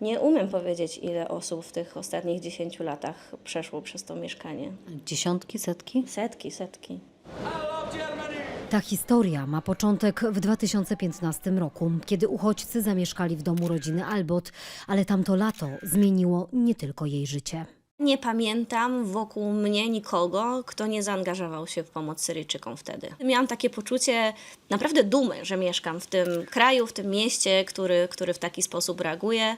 Nie umiem powiedzieć, ile osób w tych ostatnich 10 latach przeszło przez to mieszkanie. Dziesiątki, setki? Setki, setki. Ta historia ma początek w 2015 roku, kiedy uchodźcy zamieszkali w domu rodziny Albot, ale tamto lato zmieniło nie tylko jej życie. Nie pamiętam wokół mnie nikogo, kto nie zaangażował się w pomoc Syryjczykom wtedy. Miałam takie poczucie naprawdę dumy, że mieszkam w tym kraju, w tym mieście, który, który w taki sposób reaguje.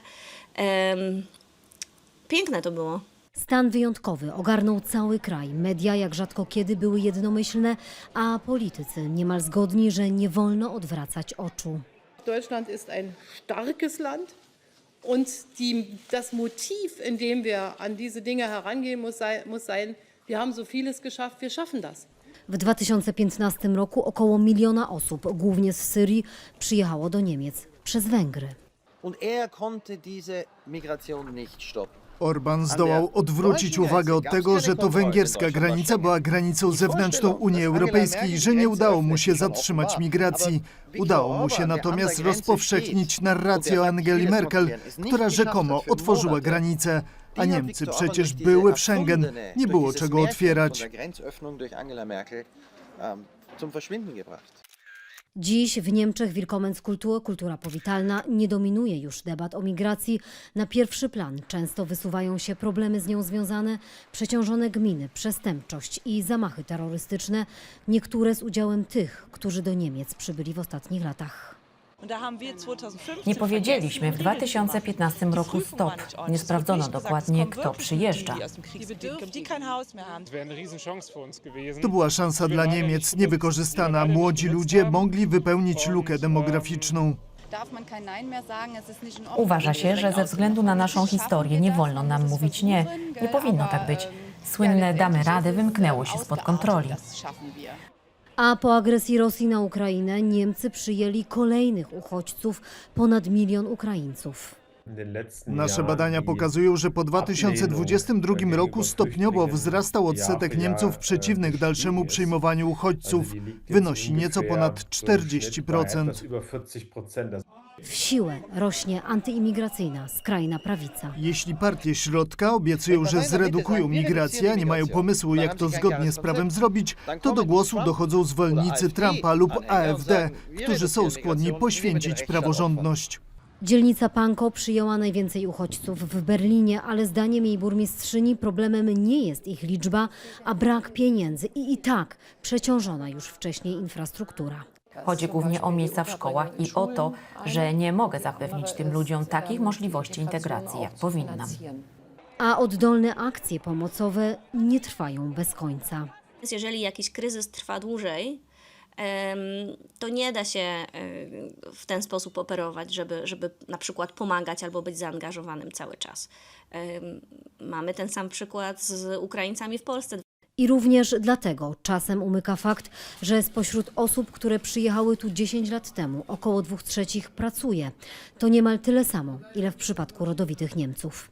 Piękne to było. Stan wyjątkowy ogarnął cały kraj. Media jak rzadko kiedy były jednomyślne, a politycy niemal zgodni, że nie wolno odwracać oczu. Deutschland ist ein starkes Land und die, das Motiv, in dem wir an diese Dinge herangehen, muss sein, muss sein, wir haben so vieles geschafft, wir schaffen das. W 2015 roku około miliona osób, głównie z Syrii, przyjechało do Niemiec przez Węgry. Und er konnte diese Migration nicht stoppen. Orban zdołał odwrócić uwagę od tego, że to węgierska granica była granicą zewnętrzną Unii Europejskiej i że nie udało mu się zatrzymać migracji. Udało mu się natomiast rozpowszechnić narrację o Angeli Merkel, która rzekomo otworzyła granicę. A Niemcy przecież były w Schengen, nie było czego otwierać. Dziś w Niemczech Willkommenskultur, kultura powitalna, nie dominuje już debat o migracji. Na pierwszy plan często wysuwają się problemy z nią związane, przeciążone gminy, przestępczość i zamachy terrorystyczne, niektóre z udziałem tych, którzy do Niemiec przybyli w ostatnich latach. Nie powiedzieliśmy w 2015 roku stop. Nie sprawdzono dokładnie, kto przyjeżdża. To była szansa dla Niemiec niewykorzystana. Młodzi ludzie mogli wypełnić lukę demograficzną. Uważa się, że ze względu na naszą historię nie wolno nam mówić nie. Nie powinno tak być. Słynne damy rady wymknęło się spod kontroli. A po agresji Rosji na Ukrainę Niemcy przyjęli kolejnych uchodźców, ponad milion Ukraińców. Nasze badania pokazują, że po 2022 roku stopniowo wzrastał odsetek Niemców przeciwnych dalszemu przyjmowaniu uchodźców. Wynosi nieco ponad 40%. W siłę rośnie antyimigracyjna skrajna prawica. Jeśli partie środka obiecują, że zredukują migrację, a nie mają pomysłu, jak to zgodnie z prawem zrobić, to do głosu dochodzą zwolennicy Trumpa lub AfD, którzy są skłonni poświęcić praworządność. Dzielnica Pankow przyjęła najwięcej uchodźców w Berlinie, ale zdaniem jej burmistrzyni problemem nie jest ich liczba, a brak pieniędzy i i tak przeciążona już wcześniej infrastruktura. Chodzi głównie o miejsca w szkołach i o to, że nie mogę zapewnić tym ludziom takich możliwości integracji, jak powinnam. A oddolne akcje pomocowe nie trwają bez końca. Więc jeżeli jakiś kryzys trwa dłużej, to nie da się w ten sposób operować, żeby, żeby na przykład pomagać albo być zaangażowanym cały czas. Mamy ten sam przykład z Ukraińcami w Polsce. I również dlatego czasem umyka fakt, że spośród osób, które przyjechały tu 10 lat temu, około dwóch trzecich pracuje. To niemal tyle samo, ile w przypadku rodowitych Niemców.